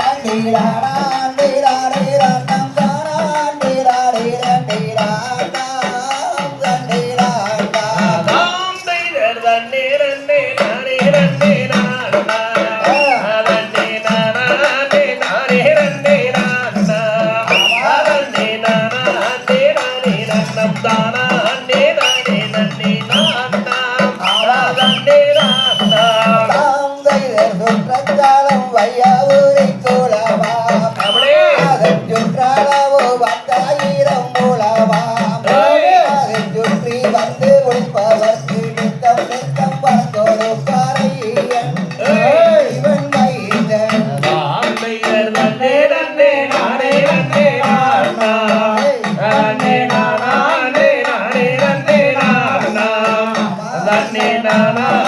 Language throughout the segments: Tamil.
அகம்பீரர் நன்னே நானா,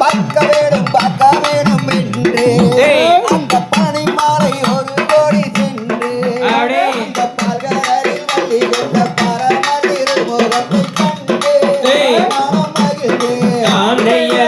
பார்க்க வேணும் பார்க்க வேணும் என்று. அந்த பனை மாலை ஒரு கோடி சென்று அந்த பார்கரில் வள்ளி கொண்ட பரமதிரு முகத்தை கண்டு. மனம் மகிழ்ந்து ஆண்டைய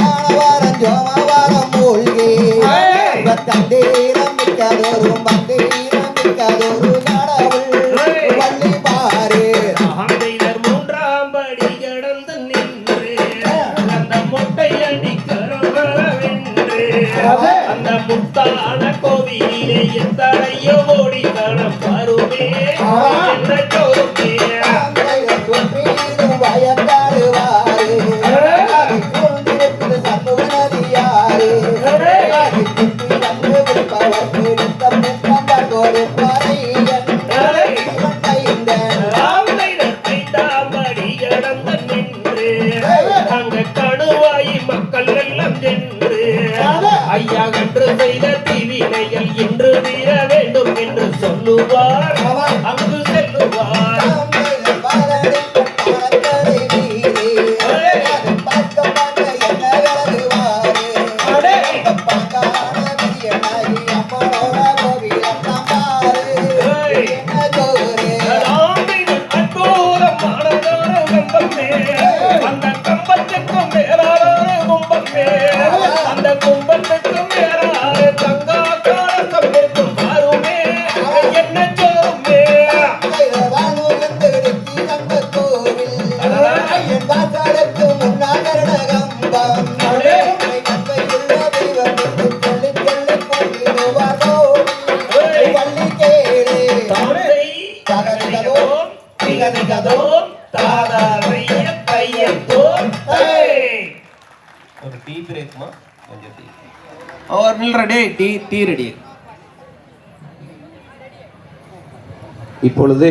வானவாரம் ஜோமவாரம் மூழ்கி. தந்தீரம் மிக்கதொரு மந்தீரம் மிக்கதொரு அந்த முத்தான கோவிலே எத்தனையோ ஓடி சொல்லுவார் அங்கு செல்லுவார். பார்க்க பார்க்க ஒரு டீ பிரேக்மா கொஞ்சம் டீ ஒரு நில்ற டே டீ டீ ரெடி இப்பொழுது